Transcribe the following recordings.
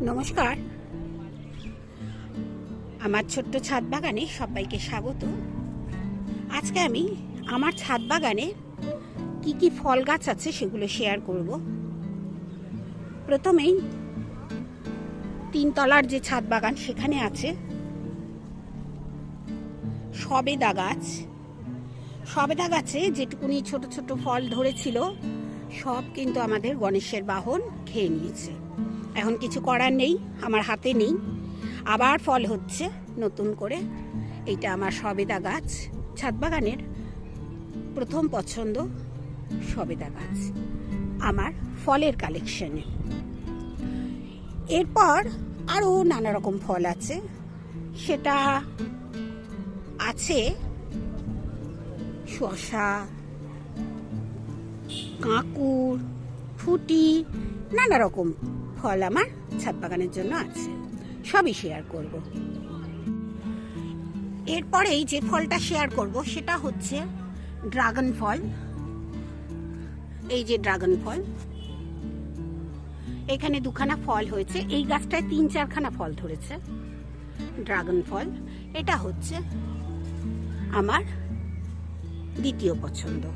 নমস্কার। আমার ছোট্ট ছাদ বাগানে সবাইকে স্বাগত। আজকে আমি আমার ছাদ বাগানে কি কি ফল গাছ আছে সেগুলো শেয়ার করব। প্রথমেই তিনতলার যে ছাদ বাগান সেখানে আছে সবেদা গাছ। সবেদা গাছে যেটুকুনি ছোট ছোট ফল ধরেছিল, সব কিন্তু আমাদের গণেশের বাহন খেয়ে নিয়েছে। এখন কিছু করার নেই, আমার হাতে নেই। আবার ফল হচ্ছে নতুন করে। এইটা আমার সবেদা গাছ, ছাদ বাগানের প্রথম পছন্দ সবেদা গাছ, আমার ফলের কালেকশনে এরপর আরও নানা রকম ফল আছে। সেটা আছে শশা কাঁকুর, ফুটি নানা রকম ফল আমার ছাদ বাগানের জন্য আছে। সবই শেয়ার করব। এরপরেই যে ফলটা শেয়ার করব, সেটা হচ্ছে ড্রাগন ফল। এই যে ড্রাগন ফল। এখানে দুখানা ফল হয়েছে। এই গাছটায় তিন চারখানা ফল ধরেছে। ড্রাগন ফল। এটা হচ্ছে আমার দ্বিতীয় পছন্দ।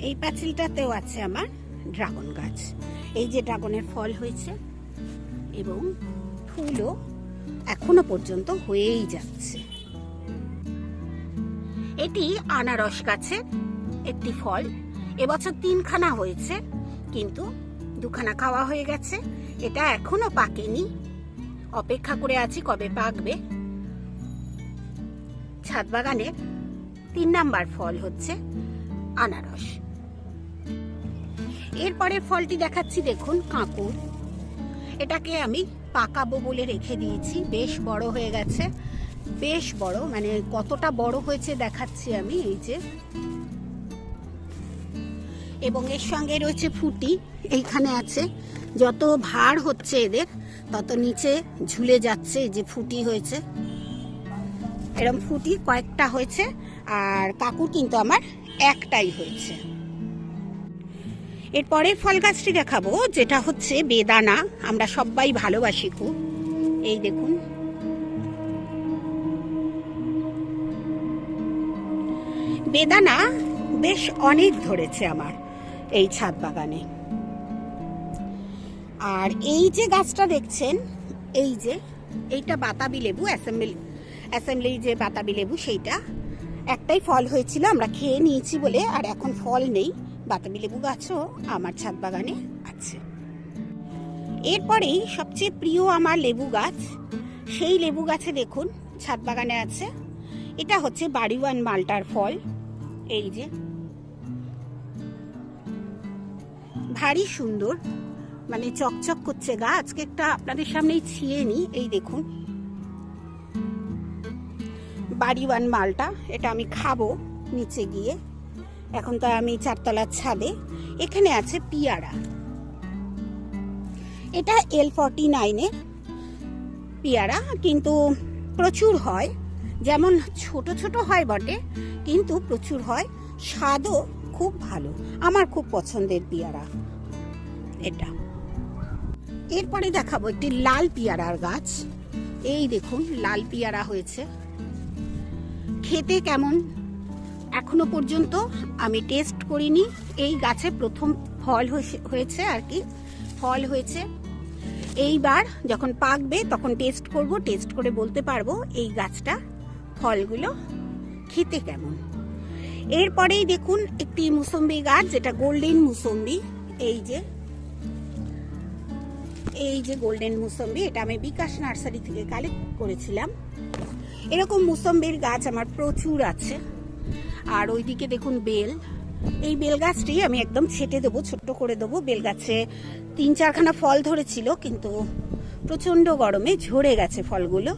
এই পাঁচিলটাতেও আছে আমার ড্রাগন গাছ। এই যে ড্রাগনের ফল হয়েছে এবং ফুলও এখনও পর্যন্ত হয়েই যাচ্ছে। এটি আনারস গাছের একটি ফল। এবছর তিনখানা হয়েছে, কিন্তু দুখানা খাওয়া হয়ে গেছে। এটা এখনও পাকেনি। অপেক্ষা করে আছি কবে পাকবে। ছাদ বাগানের তিন নাম্বার ফল হচ্ছে আনারস। এরপরের ফলটি দেখাচ্ছি, দেখুন, কাঁকুর। এটাকে আমি পাকাবো বলে রেখে দিয়েছি। বেশ বড় হয়ে গেছে। বেশ বড় মানে কতটা বড় হয়েছে দেখাচ্ছি আমি, এই যে। এবং এর সঙ্গে রয়েছে ফুটি, এইখানে আছে। যত ভার হচ্ছে এদের, তত নিচে ঝুলে যাচ্ছে যে ফুটি হয়েছে। এরকম ফুটি কয়েকটা হয়েছে, আর কাকুর কিন্তু আমার একটাই হয়েছে। এরপরের ফল গাছটি দেখাবো, যেটা হচ্ছে বেদানা। আমরা সবাই ভালোবাসি খুব। এই দেখুন। বেদানা বেশ অনেক ধরেছে আমার এই ছাদ বাগানে। আর এই যে গাছটা দেখছেন, এই যে, এইটা বাতাবি লেবু, অ্যাসেম্বলি অ্যাসেম্বলি যে বাতাবি লেবু, সেইটা। একটাই ফল হয়েছিল, আমরা খেয়ে নিয়েছি বলে, আর এখন ফল নেই। বাতাবি লেবু গাছও আমার ছাদ বাগানে আছে। এরপরেই সবচেয়ে প্রিয় আমার লেবু গাছ, সেই লেবু গাছে দেখুন ছাদ বাগানে আছে। এটা হচ্ছে বাড়িওয়ান মালটার ফল। এই যে। ভারী সুন্দর মানে চকচক করছে গা। আজকে একটা আপনাদের সামনেই ছিয়ে নি এই দেখুন। বাড়িওয়ান মালটা, এটা আমি খাব নিচে গিয়ে। এখন তো আমি চারতলার ছাদে। এখানে আছে পিয়ারা। এটা এল ফর্টি নাইনের পিয়ারা, কিন্তু প্রচুর হয়। যেমন ছোট ছোট হয় বটে, কিন্তু প্রচুর হয়। স্বাদও খুব ভালো। আমার খুব পছন্দের পেয়ারা এটা। এরপরে দেখাবো একটি লাল পিয়ারার গাছ। এই দেখুন, লাল পিয়ারা হয়েছে। খেতে কেমন? এখনও পর্যন্ত আমি টেস্ট করিনি। এই গাছে প্রথম ফল হয়েছে- আর কি, ফল হয়েছে। এইবার যখন পাকবে তখন টেস্ট করব, টেস্ট করে বলতে পারব এই গাছটা ফলগুলো খেতে কেমন। এরপরেই দেখুন একটি মুসম্বি গাছ, যেটা গোল্ডেন মুসম্বি। এই যে এই যে গোল্ডেন মুসম্বি, এটা আমি বিকাশ নার্সারি থেকে কালেক্ট করেছিলাম। এরকম মুসম্বির গাছ আমার প্রচুর আছে। আর ওইদিকে দেখুন বেল। এই বেল গাছটি আমি একদম ছেটে দেবো, ছোট্ট করে দেবো। বেল গাছে তিন চারখানা ফল ধরেছিল, কিন্তু প্রচণ্ড গরমে ঝরে গেছে ফলগুলো।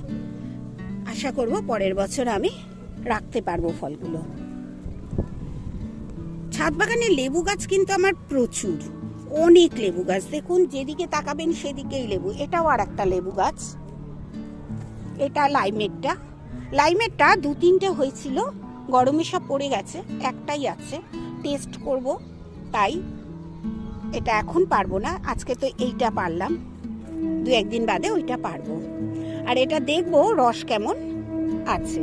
আশা করব পরের বছর আমি রাখতে পারব ফলগুলো। ছাদ বাগানে লেবু গাছ কিন্তু আমার প্রচুর। অনেক লেবু গাছ। দেখুন, যেদিকে তাকাবেন সেদিকেই লেবু। এটাও আর একটা লেবু গাছ। এটা লাইমেটটা। লাইমেটটা দু তিনটে হয়েছিল। গরমে সব পড়ে গেছে, একটাই আছে টেস্ট করব, তাই এটা এখন পারব না, আজকে তো এইটা পারলাম, দু একদিন বাদে ওইটা পারব। আর এটা দেখব রস কেমন আছে।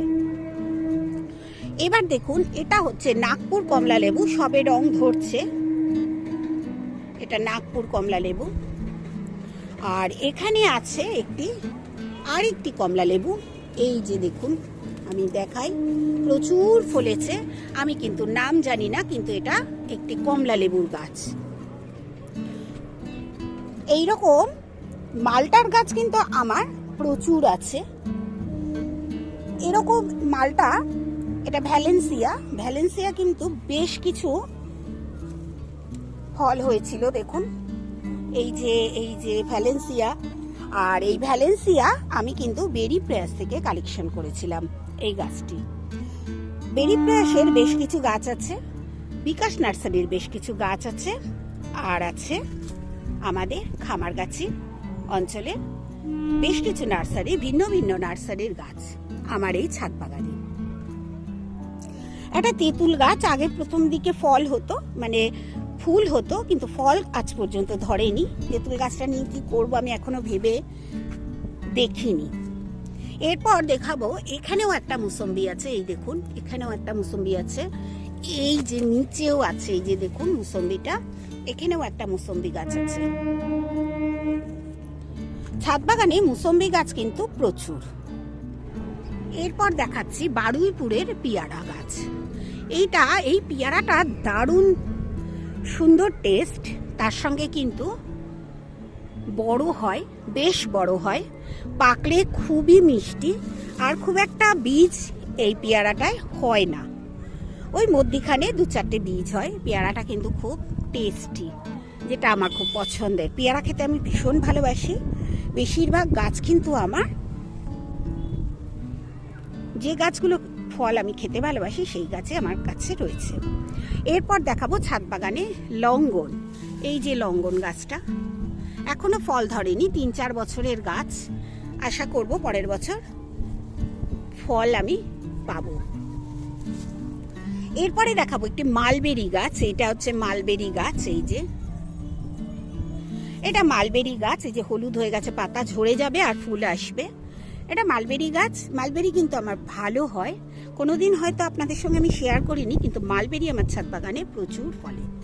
এবার দেখুন, এটা হচ্ছে নাগপুর কমলা লেবু, সবে রং ধরছে। এটা নাগপুর কমলা লেবু। আর এখানে আছে একটি, আরেকটি কমলা লেবু, এই যে দেখুন। আমি দেখাই। প্রচুর ফলেছে। আমি কিন্তু নাম জানি না, কিন্তু এটা একটি কমলা লেবুর গাছ। এই রকম মালটার গাছ কিন্তু আমার প্রচুর আছে। এরকম মালটা, এটা ভ্যালেন্সিয়া। ভ্যালেন্সিয়া কিন্তু বেশ কিছু ফল হয়েছিল, দেখুন। এই যে এই যে ভ্যালেন্সিয়া। আর এই ভ্যালেন্সিয়া আমি কিন্তু বেরি প্রেস থেকে কালেকশন করেছিলাম। এই গাছটি। বেরি প্রেসের বেশ কিছু গাছ আছে, বিকাশ নার্সারির বেশ কিছু গাছ আছে, আর আছে আমাদের খামারগাছি অঞ্চলে বেশ কিছু নার্সারি, ভিন্ন ভিন্ন নার্সারির গাছ আমার এই ছাদ বাগানে। একটা তেঁতুল গাছ আগে প্রথম দিকে ফল হতো মানে ফুল হতো, কিন্তু ফল আজ পর্যন্ত ধরেনি। তেঁতুল গাছটা নিয়ে কি করব আমি এখনও ভেবে দেখিনি। এরপর দেখাবো, এখানেও একটা মুসম্বি আছে, এই দেখুন, এখানেও একটা মুসম্বি আছে, এই যে নিচেও আছে, এই যে দেখুন মুসম্বিটা, এখানেও একটা মুসম্বি গাছ আছে। ছাদ বাগানে মুসম্বি গাছ কিন্তু প্রচুর। এরপর দেখাচ্ছি বারুইপুরের পিয়ারা গাছ। এইটা, এই পিয়ারাটা দারুণ সুন্দর টেস্ট তার সঙ্গে কিন্তু বড় হয়, বেশ বড় হয়। পাকলে খুবই মিষ্টি আর খুব একটা বীজ এই পেয়ারাটায় হয় না। ওই মধ্যিখানে দু চারটে বীজ হয়। পেয়ারাটা কিন্তু খুব টেস্টি যেটা আমার খুব পছন্দের। পেয়ারা খেতে আমি ভীষণ ভালোবাসি। বেশিরভাগ গাছ কিন্তু আমার যে গাছগুলো ফল আমি খেতে ভালোবাসি, সেই গাছে আমার কাছে রয়েছে। এরপর দেখাবো ছাদ বাগানে লঙ্গন। এই যে লঙ্গন গাছটা এখনও ফল ধরেনি, তিন চার বছরের গাছ। আশা করব পরের বছর ফল আমি পাবো। এরপরে দেখাবো একটি মালবেরি গাছ, এটা হচ্ছে মালবেরি গাছ, এই যে। এটা মালবেরি গাছ, এই যে হলুদ হয়ে গেছে, পাতা ঝরে যাবে আর ফুল আসবে। এটা মালবেরি গাছ, মালবেরি কিন্তু আমার ভালো হয়। কোনোদিন হয়তো আপনাদের সঙ্গে আমি শেয়ার করিনি, কিন্তু মালবেরি আমার ছাদ বাগানে প্রচুর ফলে।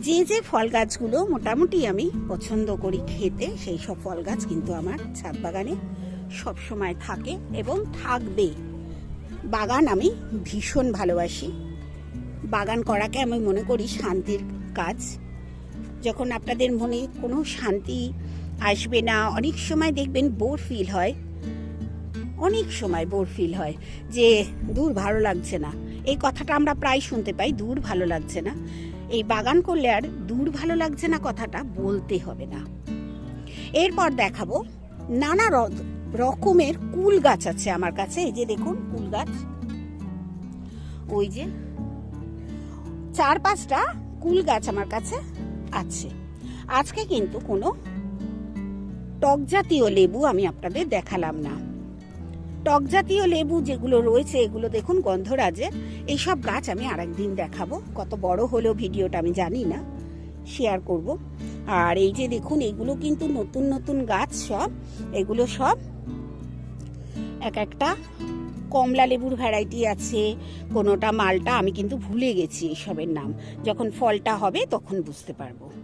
যে যে ফল গাছগুলো মোটামুটি আমি পছন্দ করি খেতে, সেই সব ফল গাছ কিন্তু আমার ছাদ বাগানে সব সময় থাকে এবং থাকবে। বাগান আমি ভীষণ ভালোবাসি। বাগান করাকে আমি মনে করি শান্তির কাজ। যখন আপনাদের মনে কোনো শান্তি আসবে না, অনেক সময় দেখবেন বোর ফিল হয়। অনেক সময় বোর ফিল হয় যে দূর ভালো লাগছে না। এই কথাটা আমরা প্রায় শুনতে পাই, দূর ভালো লাগছে না। এই বাগান করলে আর দূর ভালো লাগছে না কথাটা বলতে হবে না। এরপর দেখাবো নানা রকমের কুল গাছ আছে আমার কাছে, এই যে দেখুন কুল গাছ। ওই যে চার পাঁচটা কুল গাছ আমার কাছে আছে। আজকে কিন্তু কোনো টক জাতীয় লেবু আমি আপনাদের দেখালাম না। টক জাতীয় লেবু যেগুলো রয়েছে, এগুলো দেখুন গন্ধরাজে। এইসব গাছ আমি আরেকদিন দেখাবো। কত বড় হলেও ভিডিওটা আমি জানি না। শেয়ার করব। আর এই যে দেখুন, এগুলো কিন্তু নতুন নতুন গাছ সব। এগুলো সব এক একটা কমলা লেবুর ভ্যারাইটি আছে। কোনোটা মালটা আমি কিন্তু ভুলে গেছি এসবের নাম। যখন ফলটা হবে তখন বুঝতে পারব।